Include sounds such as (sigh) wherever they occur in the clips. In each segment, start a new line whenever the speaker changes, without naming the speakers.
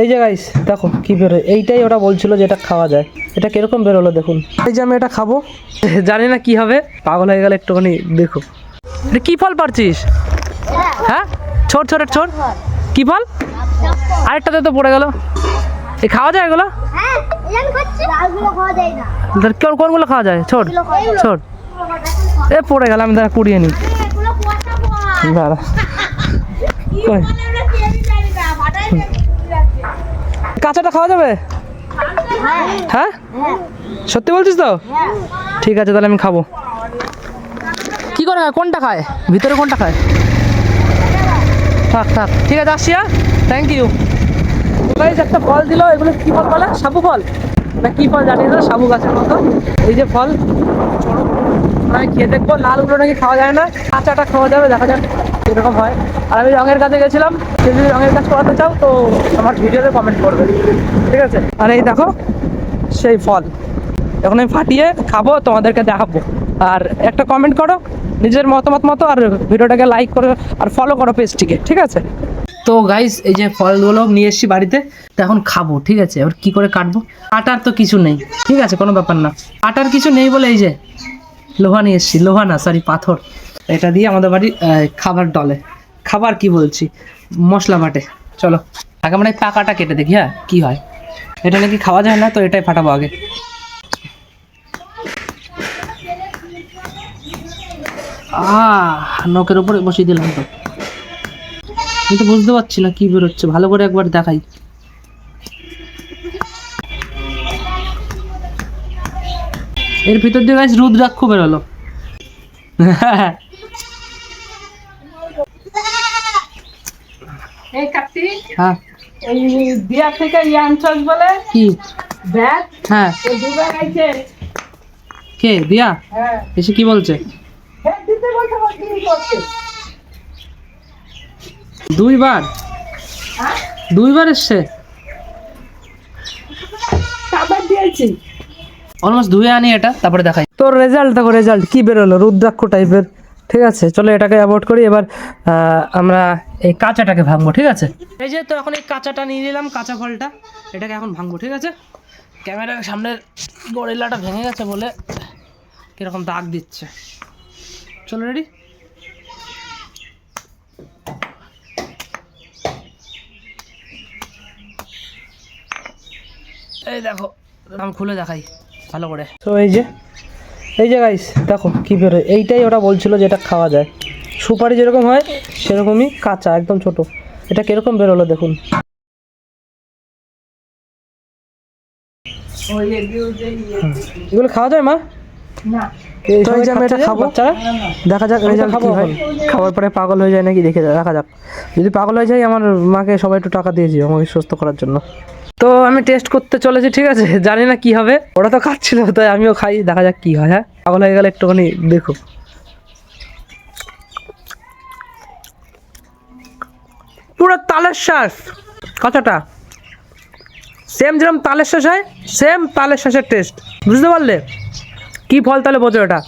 এই যে গাইস দেখো কি বেরোয়। এইটাই ওরা বলছিল যে এটা খাওয়া যায়। এটা কীরকম বেরোলো দেখুন। এই যে আমি এটা খাব। (laughs) জানি না কি হবে। পাগল হয়ে গেলে একটুখানি দেখো। এটা কি ফল পারছিস? হ্যাঁ? ছোট ছোট ছোট কি ফল? আরেকটাতে তো পড়ে গেল। এই খাওয়া যায় এগুলো? কোনগুলো খাওয়া যায়? ছোট ছোট এ পড়ে গেল, আমি তারা কুড়িয়ে নিই। দাঁড়া কই
আমরা খেয়ে জানি না ফাটাই
কাঁচাটা খাওয়া যাবে?
হ্যাঁ?
সত্যি বলছিস তো? ঠিক আছে তাহলে আমি খাব। কি করে খায়? কোনটা খায়? ভিতরে কোনটা খায়? থাক থাক। ঠিক আছে আসছি হ্যাঁ? থ্যাংক ইউ গাইজ একটা ফল দিল এগুলো কি ফল বলে? সাবু ফল? না কি ফল জানি না? সাবু গাছের মতো। এই যে ফল। আমি খেয়ে দেখব। লালগুলো নাকি খাওয়া যায় না? কাঁচাটা খাওয়া যাবে দেখা যাক। এরকম হয়। আর আমি রঙের কাছে গেছিলাম। কেউ যদি রঙের কাজ করাতে চাও, তো আমার ভিডিওতে কমেন্ট করবে। ঠিক আছে? আর এই দেখো, সেই ফল। এখন আমি ফাটিয়ে খাব, তোমাদেরকে দেখাবো। আর একটা কমেন্ট করো, নিজের মতামত মতো, আর ভিডিওটাকে লাইক করো, আর ফলো করো পেজটিকে ঠিক আছে? তো গাইস এই যে ফলগুলো নিয়ে এসেছি বাড়িতে, তো এখন খাব, ঠিক আছে? এবার কি করে কাটবো? কাটার তো কিছু নেই, ঠিক আছে? কোনো ব্যাপার না। কাটার কিছু নেই বলে এই যে, লোহা নিয়ে এসেছি। লোহা না সরি পাথর। এটা দিয়ে আমাদের বাড়ি খাবার ডলে। খাবার কি বলছি? মশলা বাটে। চলো। আগে এই পাকাটা কেটে দেখি হ্যাঁ কি হয়। এটা নাকি খাওয়া যায় না, তো এটাই ফাটাবো আগে। নখের উপরে বসিয়ে দিলাম তো। আমি তো বুঝতে পারছি না কি বেরোচ্ছে। ভালো করে একবার দেখাই। এর ভিতর দিয়ে গাছ রুদ্রাক্ষ বেরোলো। (laughs)
এই
হ্যাঁ।
এই দিয়া থেকে ইয়ানচস বলে
কি?
ব্যাগ?
হ্যাঁ।
এই
কে? দিয়া?
হ্যাঁ।
এসে কি বলছে?
ব্যাগ দিতে বলছে বলছে কি করছে?
দুইবার?
হ্যাঁ?
দুইবার এসছে?
খাবার দিয়েছি।
অলমোস্ট ধুয়ে আনি এটা তারপরে দেখাই। তোর রেজাল্ট দেখো রেজাল্ট কি বেরোলো? রুদ্রাক্ষ টাইপের ঠিক আছে চলো এটাকে অ্যাভয়েড করি এবার আমরা এই কাঁচাটাকে ভাঙবো ঠিক আছে? এই যে তো এখন এই কাঁচাটা নিয়ে নিলাম কাঁচা ফলটা। এটাকে এখন ভাঙবো ঠিক আছে? ক্যামেরার সামনের গরিল্লাটা ভেঙে গেছে বলে কীরকম দাগ দিচ্ছে। চলো রেডি এই দেখো আমি খুলে দেখাই ভালো করে। তো এই যে এই যে গাইস দেখো কি বেরোয় এইটাই ওরা বলছিল যে এটা খাওয়া যায়। সুপারি যেরকম হয় সেরকমই কাঁচা একদম ছোট। এটা কীরকম বেরোলো দেখুন।
এগুলো যে ইয়ে
এগুলো খাওয়া যায় মা? তো এই যে আমি এটা খাব। দেখা যাক রেজাল্ট কি হয়। খাওয়ার পরে পাগল হয়ে যায় নাকি দেখে দেখা যাক। যদি পাগল হয়ে যায় আমার মাকে সবাই একটু টাকা দিয়েছি আমাকে সুস্থ করার জন্য। তো আমি টেস্ট করতে চলেছি, ঠিক আছে? জানি না কি হবে। ওরা তো খাচ্ছিল, তাই আমিও খাই, দেখা যাক কি হয় হ্যাঁ? পাগল হয়ে গেলে একটুখানি দেখো। পুরো তালের শ্বাস। কথাটা। সেম যেরকম তালের শ্বাস হয় সেম তালের শ্বাসের টেস্ট বুঝতে পারলে? কি ফল তাহলে বোঝো এটা?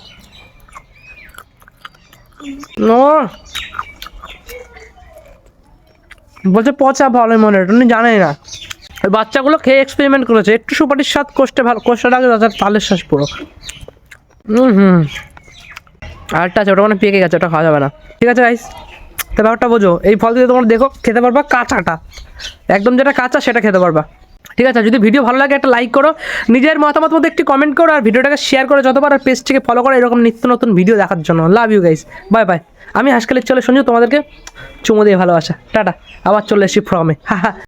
বলছে পচা আমি মনে হয় উনি জানেই না। বাচ্চাগুলো খেয়ে এক্সপেরিমেন্ট করেছে। একটু সুপারির স্বাদ কষ্টে ভালো কষ্টটা আগে তাদের তালের শ্বাস পুরো। হুম হুম। আরেকটা আছে, ওটা মানে পেকে গেছে, ওটা খাওয়া যাবে না। ঠিক আছে রাইস তো ব্যাপারটা বোঝো, এই ফল দিয়ে তোমরা দেখো, খেতে পারবা কাঁচাটা। একদম যেটা কাঁচা, সেটা খেতে পারবা। ঠিক আছে, যদি ভিডিও ভালো লাগে, একটা লাইক করো। নিজের মতামত মধ্যে একটি কমেন্ট করো, আর ভিডিওটাকে শেয়ার করো, যতবার আর পেজটিকে ফলো করো, এরকম নিত্য নতুন ভিডিও দেখার জন্য। Love you guys bye bye আমি হাসকালের চলে শুনছি তোমাদেরকে চুমো দিয়ে ভালোবাসা। টাটা। আবার চলে এসেছি ফ্রমে হা।